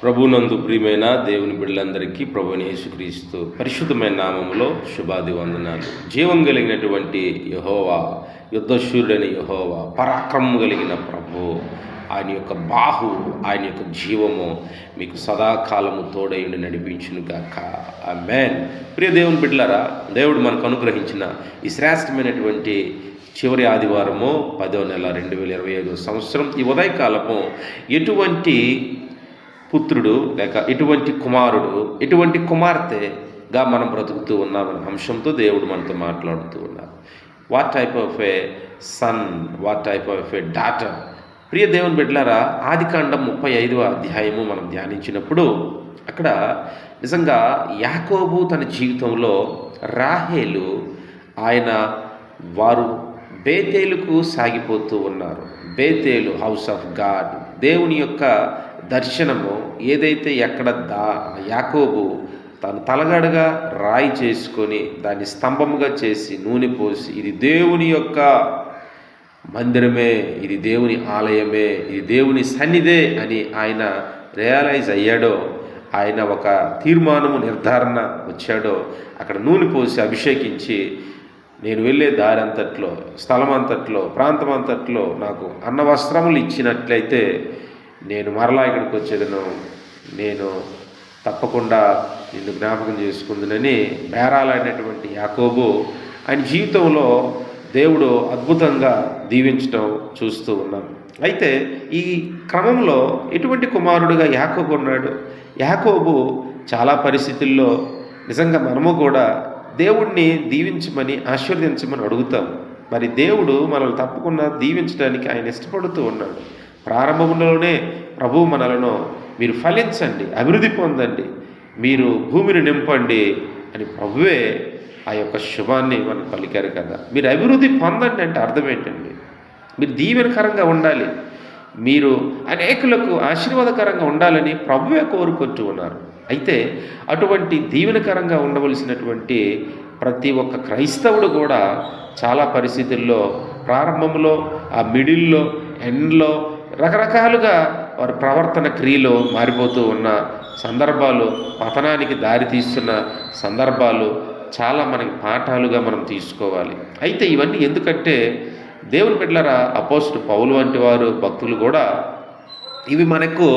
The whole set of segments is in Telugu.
ప్రభునందు ప్రియమైన దేవుని బిడ్డలందరికీ ప్రభుని యేసుక్రీస్తు పరిశుద్ధమైన నామములో శుభాది వందనాలు జీవం కలిగినటువంటి యహోవా యుద్ధశూరుడైన యహోవా పరాక్రమం కలిగిన ప్రభు ఆయన యొక్క బాహు ఆయన యొక్క జీవము మీకు సదాకాలము తోడైండి నడిపించును గాక. ఆ మ్యాన్ ప్రియ దేవుని బిడ్డలారా దేవుడు మనకు అనుగ్రహించిన ఈ శ్రేష్టమైనటువంటి చివరి ఆదివారము పదో నెల రెండు వేల ఇరవై ఐదో సంవత్సరం ఈ ఉదయకాలము ఎటువంటి పుత్రుడు లేక ఎటువంటి కుమారుడు ఎటువంటి కుమార్తెగా మనం బ్రతుకుతూ ఉన్నామనే అంశంతో దేవుడు మనతో మాట్లాడుతూ ఉన్నారు. What type of a son what type of a daughter ప్రియ దేవుని బిడ్డలారా ఆదికాండం ముప్పై ఐదవ అధ్యాయము మనం ధ్యానించినప్పుడు అక్కడ నిజంగా యాకోబు తన జీవితంలో రాహేలు ఆయన వారు బేతేలుకు సాగిపోతూ ఉన్నారు. బేతేలు హౌస్ ఆఫ్ గాడ్ దేవుని యొక్క దర్శనము ఏదైతే ఎక్కడ దా యాకోబు తను తలగడగా రాయి చేసుకొని దాన్ని స్తంభముగా చేసి నూనె పోసి ఇది దేవుని యొక్క మందిరమే ఇది దేవుని ఆలయమే ఇది దేవుని సన్నిధే అని ఆయన రియలైజ్ అయ్యాడో ఆయన ఒక తీర్మానము నిర్ధారణ వచ్చాడో అక్కడ నూనె పోసి అభిషేకించి నేను వెళ్ళే దారి అంతట్లో స్థలం అంతట్లో ప్రాంతం అంతట్లో నాకు అన్న వస్త్రములు ఇచ్చినట్లయితే నేను మరలా ఇక్కడికి వచ్చేదను. నేను తప్పకుండా నిన్ను జ్ఞాపకం చేసుకుందునని బేరాలైనటువంటి యాకోబు ఆయన జీవితంలో దేవుడు అద్భుతంగా దీవించడం చూస్తూ ఉన్నాం. అయితే ఈ క్రమంలో ఎటువంటి కుమారుడుగా యాకోబు ఉన్నాడు. యాకోబు చాలా పరిస్థితుల్లో నిజంగా మనము కూడా దేవుణ్ణి దీవించమని ఆశీర్వదించమని అడుగుతాం. మరి దేవుడు మనల్ని తప్పకుండా దీవించడానికి ఆయన ఇష్టపడుతూ ఉన్నాడు. ప్రారంభంలోనే ప్రభు మనలను మీరు ఫలించండి అభివృద్ధి పొందండి మీరు భూమిని నింపండి అని ప్రభువే ఆ యొక్క శుభాన్ని మనకు పలికారు కదా. మీరు అభివృద్ధి పొందండి అంటే అర్థం ఏంటండి? మీరు దీవెనకరంగా ఉండాలి. మీరు అనేకులకు ఆశీర్వాదకరంగా ఉండాలని ప్రభువే కోరుకుంటూ ఉన్నారు. అయితే అటువంటి దీవెనకరంగా ఉండవలసినటువంటి ప్రతి ఒక్క క్రైస్తవుడు కూడా చాలా పరిస్థితుల్లో ప్రారంభంలో ఆ మిడిల్లో ఎండ్లో రకరకాలుగా వారి ప్రవర్తన క్రియలో మారిపోతూ ఉన్న సందర్భాలు పతనానికి దారి తీస్తున్న సందర్భాలు చాలా మనకి పాఠాలుగా మనం తీసుకోవాలి. అయితే ఇవన్నీ ఎందుకంటే దేవుని బిడ్డలరా అపోస్ట్ పౌలు వంటి వారు భక్తులు కూడా ఇవి మనకు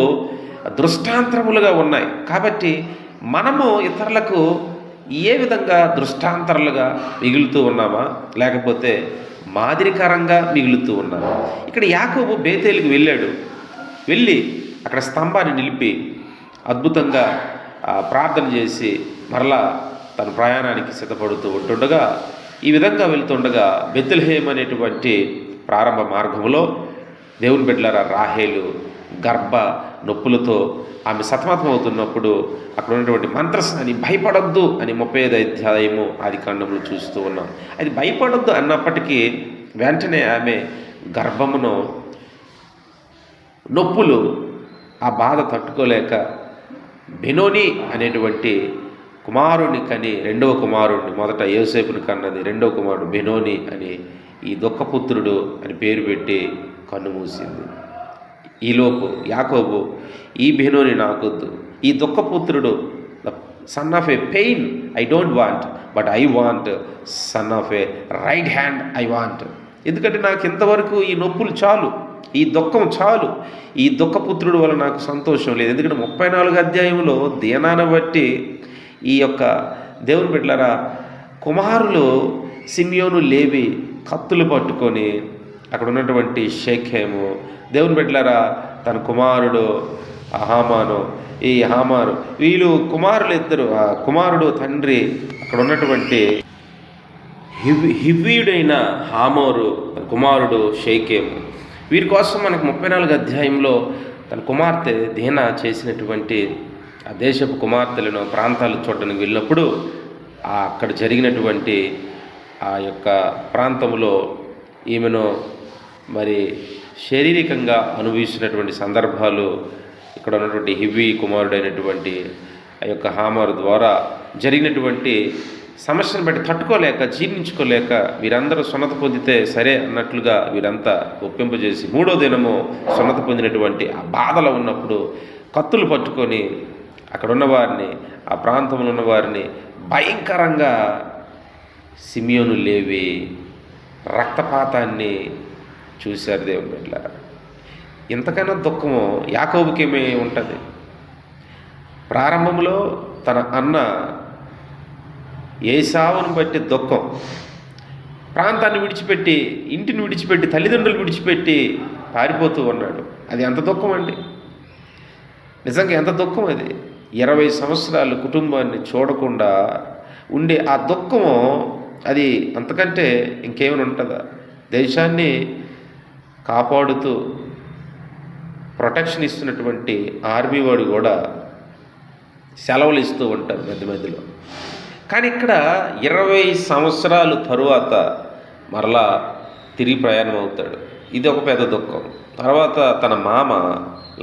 దృష్టాంతరములుగా ఉన్నాయి. కాబట్టి మనము ఇతరులకు ఏ విధంగా దృష్టాంతరాలుగా మిగులుతూ ఉన్నామా? లేకపోతే మాదిరికరంగా మిగులుతూ ఉన్నామా? ఇక్కడ యాకోబు బేతేలుకు వెళ్ళాడు. వెళ్ళి అక్కడ స్తంభాన్ని నిలిపి అద్భుతంగా ప్రార్థన చేసి మరలా తన ప్రయాణానికి సిద్ధపడుతూ ఉంటుండగా ఈ విధంగా వెళ్తుండగా బెత్తులహేమ్ అనేటువంటి ప్రారంభ మార్గంలో దేవుని బిడ్డలారా రాహేలు గర్భ నొప్పులతో ఆమె సతమతమవుతున్నప్పుడు అక్కడ ఉన్నటువంటి మంత్రస్నాన్ని భయపడొద్దు అని ముప్పై ఐదు అధ్యాయము ఆది కాండంలో చూస్తూ ఉన్నాం. అది భయపడొద్దు అన్నప్పటికీ వెంటనే ఆమె గర్భమును నొప్పులు ఆ బాధ తట్టుకోలేక బెనోని అనేటువంటి కుమారుని కని రెండవ కుమారుడిని మొదట యోసేపుని కన్నది రెండవ కుమారుడు బెనోని అని ఈ దుఃఖపుత్రుడు అని పేరు పెట్టి కన్నుమూసింది ఈలోపు యాకోబు ఈ బెనోని నాకొద్దు. ఈ దుఃఖపుత్రుడు son of a pain I don't want but I want son of a right hand I want ఎందుకంటే నాకు ఇంతవరకు ఈ నొప్పులు చాలు ఈ దుఃఖం చాలు. ఈ దుఃఖపుత్రుడు వల్ల నాకు సంతోషం లేదు. ఎందుకంటే ముప్పై నాలుగు అధ్యాయంలో దీనాన బట్టి ఈ యొక్క దేవుని బిడ్డలరా కుమారులు సిమియోను లేవి కత్తులు పట్టుకొని అక్కడ ఉన్నటువంటి షేఖేము దేవుని బిడ్డలారా తన కుమారుడు హామాను ఈ హామాను వీళ్ళు కుమారులు ఇద్దరు ఆ కుమారుడు తండ్రి అక్కడ ఉన్నటువంటి హివ్ హివ్యుడైన హామోరు తన కుమారుడు షేకేము. వీరి కోసం మనకు ముప్పై నాలుగు అధ్యాయంలో తన కుమార్తె దీనా చేసినటువంటి ఆ దేశపు కుమార్తెలను ప్రాంతాలు చూడడానికి వెళ్ళినప్పుడు అక్కడ జరిగినటువంటి ఆ యొక్క ప్రాంతంలో ఈమెను మరి శారీరకంగా అనుభవిస్తున్నటువంటి సందర్భాలు ఇక్కడ ఉన్నటువంటి హివ్వి కుమారుడైనటువంటి ఆ యొక్క హామర్ ద్వారా జరిగినటువంటి సమస్యను బట్టి తట్టుకోలేక జీర్ణించుకోలేక వీరందరూ సున్నత పొందితే సరే అన్నట్లుగా వీరంతా ఒప్పింపజేసి మూడో దినము సున్నత పొందినటువంటి ఆ బాధలో ఉన్నప్పుడు కత్తులు పట్టుకొని అక్కడ ఉన్నవారిని ఆ ప్రాంతంలో ఉన్నవారిని భయంకరంగా సిమియోను లేవి రక్తపాతాన్ని చూశారు దేవుని బిడ్డ ఎంతకైనా దుఃఖము యాకోబుకేమే ఉంటుంది. ప్రారంభంలో తన అన్న ఏసావును బట్టి దుఃఖం ప్రాంతాన్ని విడిచిపెట్టి ఇంటిని విడిచిపెట్టి తల్లిదండ్రులు విడిచిపెట్టి పారిపోతూ ఉన్నాడు. అది ఎంత దుఃఖం అండి? నిజంగా ఎంత దుఃఖం అది? ఇరవై సంవత్సరాలు కుటుంబాన్ని చూడకుండా ఉండే ఆ దుఃఖము అది అంతకంటే ఇంకేమైనా ఉంటుందా? దేశాన్ని కాపాడుతూ ప్రొటెక్షన్ ఇస్తున్నటువంటి ఆర్మీ వాడు కూడా సెలవులు ఇస్తూ ఉంటారు మధ్య మధ్యలో. కానీ ఇక్కడ ఇరవై సంవత్సరాలు తరువాత మరలా తిరిగి ప్రయాణం అవుతాడు. ఇది ఒక పెద్ద దుఃఖం. తర్వాత తన మామ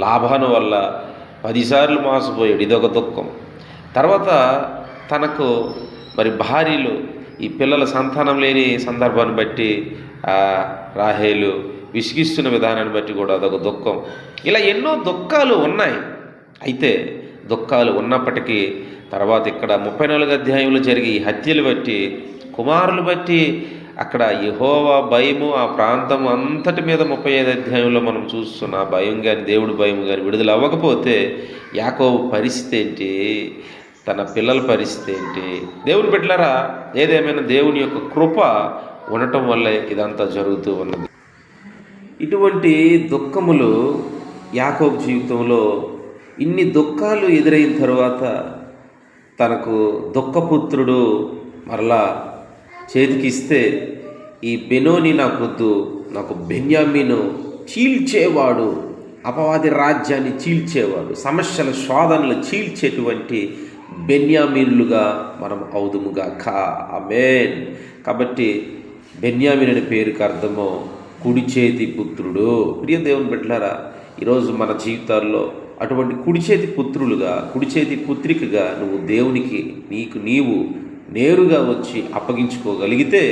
లాభాను వల్ల పదిసార్లు మోసపోయాడు. ఇది ఒక దుఃఖం. తర్వాత తనకు మరి భార్యలు ఈ పిల్లల సంతానం లేని సందర్భాన్ని బట్టి రాహేలు విసిగిస్తున్న విధానాన్ని బట్టి కూడా అదొక దుఃఖం. ఇలా ఎన్నో దుఃఖాలు ఉన్నాయి. అయితే దుఃఖాలు ఉన్నప్పటికీ తర్వాత ఇక్కడ ముప్పై నాలుగు అధ్యాయంలో జరిగి ఈ హత్యలు బట్టి కుమారులు బట్టి అక్కడ యహోవా భయము ఆ ప్రాంతం అంతటి మీద ముప్పై ఐదు అధ్యాయంలో మనం చూస్తున్న. ఆ భయం కానీ దేవుడు భయం కానీ విడుదల అవ్వకపోతే యాకోబు పరిస్థితి ఏంటి? తన పిల్లల పరిస్థితి ఏంటి? దేవుని బిడ్డలరా ఏదేమైనా దేవుని యొక్క కృప ఉండటం వల్లే ఇదంతా జరుగుతూ ఉన్నది. ఇటువంటి దుఃఖములు యాకోబ్ జీవితంలో ఇన్ని దుఃఖాలు ఎదురైన తర్వాత తనకు దుఃఖపుత్రుడు మరలా చేతికిస్తే ఈ బెనోని నాకొద్దు నాకు బెన్యామీను చీల్చేవాడు అపవాది రాజ్యాన్ని చీల్చేవాడు సమస్యల శోధనలు చీల్చేటువంటి బెన్యామీనులుగా మనం అవుదుముగా కా అమేన్ కాబట్టి బెన్యామిన్ అనే పేరుకి అర్థము కుడి చేతి పుత్రుడు. ప్రియ దేవుని బిడ్డలారా ఈరోజు మన జీవితాల్లో అటువంటి కుడి చేతి పుత్రులుగా కుడి చేతి పుత్రికగా నువ్వు దేవునికి నీకు నీవు నేరుగా వచ్చి అప్పగించుకోగలిగితే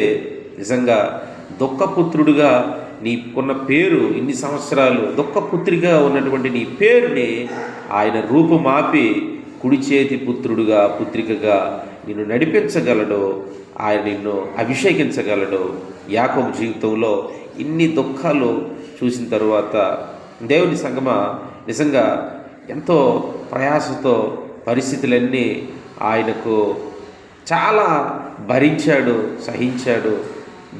నిజంగా దుఃఖపుత్రుడుగా నీకున్న పేరు ఇన్ని సంవత్సరాలు దుఃఖపుత్రిగా ఉన్నటువంటి నీ పేరుని ఆయన రూపుమాపి కుడి చేతి పుత్రుడుగా పుత్రికగా నిన్ను నడిపించగలడో ఆయన నిన్ను అభిషేకించగలడు యాకోబు జీవితంలో ఇన్ని దుఃఖాలు చూసిన తరువాత దేవుని సంగమ నిజంగా ఎంతో ప్రయాసతో పరిస్థితులన్నీ ఆయనకు చాలా భరించాడు సహించాడు.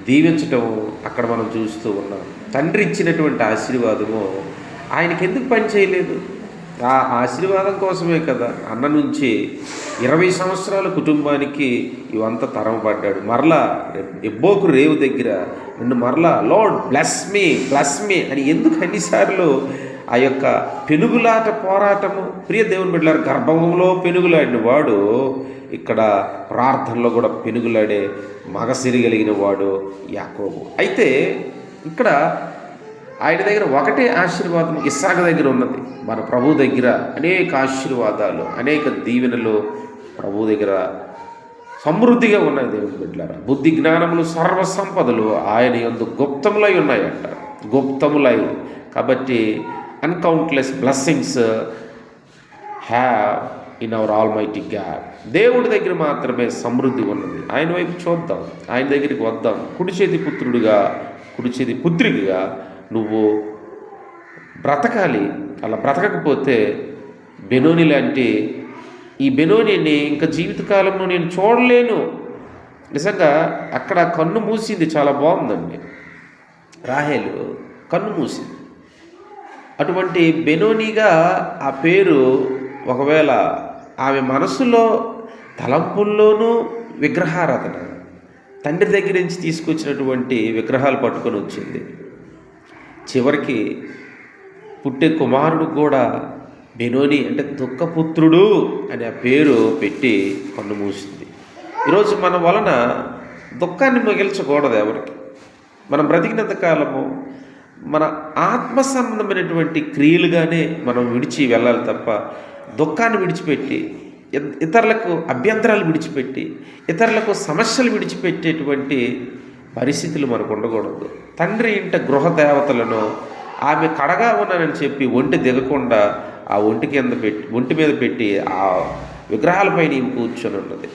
దీవించటం అక్కడ మనం చూస్తూ ఉన్నాం. తండ్రి ఇచ్చినటువంటి ఆశీర్వాదము ఆయనకి ఎందుకు పని చేయలేదు ఆ ఆశీర్వాదం కోసమే కదా అన్న నుంచి ఇరవై సంవత్సరాల కుటుంబానికి ఇవంతా తరమపడ్డాడు మరలా ఎబ్బోకు రేవు దగ్గర నిన్ను మరలా Lord bless me bless me అని ఎందుకు అన్నిసార్లు ఆ యొక్క పెనుగులాట పోరాటము? ప్రియ దేవుని బిడ్డలారు గర్భంలో పెనుగులాడిన వాడు ఇక్కడ ప్రార్థనలో కూడా పెనుగులాడే మగసిరిగలిగిన వాడు యాకోబు. అయితే ఇక్కడ ఆయన దగ్గర ఒకటే ఆశీర్వాదం ఇస్సాక దగ్గర ఉన్నది. మన ప్రభు దగ్గర అనేక ఆశీర్వాదాలు అనేక దీవెనలు ప్రభు దగ్గర సమృద్ధిగా ఉన్నాయి దేవుని బిడ్డలారా. బుద్ధి జ్ఞానములు సర్వ సంపదలు ఆయన ఎందు గుప్తములై ఉన్నాయంట. గుప్తములై. కాబట్టి uncountless blessings have in our almighty God దేవుడి దగ్గర మాత్రమే సమృద్ధి ఉన్నది. ఆయన వైపు చూద్దాం. ఆయన దగ్గరికి వద్దాం. కుడి చేతి పుత్రుడిగా కుడి చేతి పుత్రికగా నువ్వు బ్రతకాలి. అలా బ్రతకకపోతే బెనోని లాంటి ఈ బెనోనిని ఇంకా జీవితకాలంలో నేను చూడలేను. నిజంగా అక్కడ కన్ను మూసింది చాలా బాగుందండి. రాహేలు కన్ను మూసింది. అటువంటి బెనోనిగా ఆ పేరు ఒకవేళ ఆమె మనసులో తలంపుల్లోనూ విగ్రహారాధన తండ్రి దగ్గర నుంచి తీసుకొచ్చినటువంటి విగ్రహాలు పట్టుకొని వచ్చింది. చివరికి పుట్టే కుమారుడు కూడా బెనోని అంటే దుఃఖపుత్రుడు అనే ఆ పేరు పెట్టి కన్ను మూసింది. ఈరోజు మన వలన దుఃఖాన్ని మిగిల్చకూడదు ఎవరికి. మనం బ్రతికినంత కాలము మన ఆత్మ సంబంధమైనటువంటి క్రియలుగానే మనం విడిచి వెళ్ళాలి తప్ప దుఃఖాన్ని విడిచిపెట్టి ఇతరులకు అభ్యంతరాలు విడిచిపెట్టి ఇతరులకు సమస్యలు విడిచిపెట్టేటువంటి పరిస్థితులు మనకు ఉండకూడదు. తండ్రి ఇంట గృహ దేవతలను ఆమె కడగా ఉన్నానని చెప్పి ఒంటి దిగకుండా ఆ ఒంటి కింద పెట్టి ఒంటి మీద పెట్టి ఆ విగ్రహాలపై నీవు కూర్చొని ఉన్నది.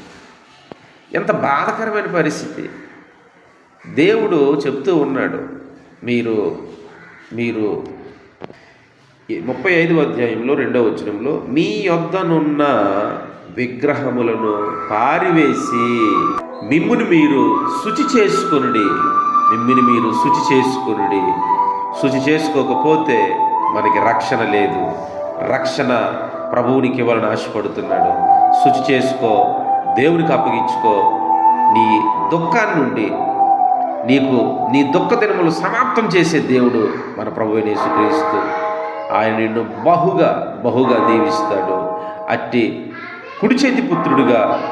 ఎంత బాధకరమైన పరిస్థితి. దేవుడు చెప్తూ ఉన్నాడు మీరు మీరు ముప్పై ఐదు అధ్యాయంలో రెండవ వచనంలో మీ యొద్దనున్న విగ్రహములను పారివేసి మిమ్ముని మీరు శుచి చేసుకొనుడి. మిమ్ముని మీరు శుచి చేసుకొనుడి. శుచి చేసుకోకపోతే మనకి రక్షణ లేదు. రక్షణ ప్రభువునికి ఇవ్వాలని ఆశపడుతున్నాడు. శుచి చేసుకో దేవునికి అప్పగించుకో. నీ దుఃఖాన్ని నుండి నీకు నీ దుఃఖ దినములు సమాప్తం చేసే దేవుడు మన ప్రభు యేసుక్రీస్తు. ఆయన నిన్ను బహుగా బహుగా దీవిస్తాడు. అట్టి కుడి చేతి పుత్రుడుగా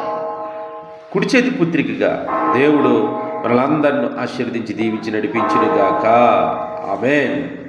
కుడి చేతి పుత్రికగా దేవుడు మనలందరిని ఆశీర్వదించి దీవించి నడిపించినగాక. ఆమెన్.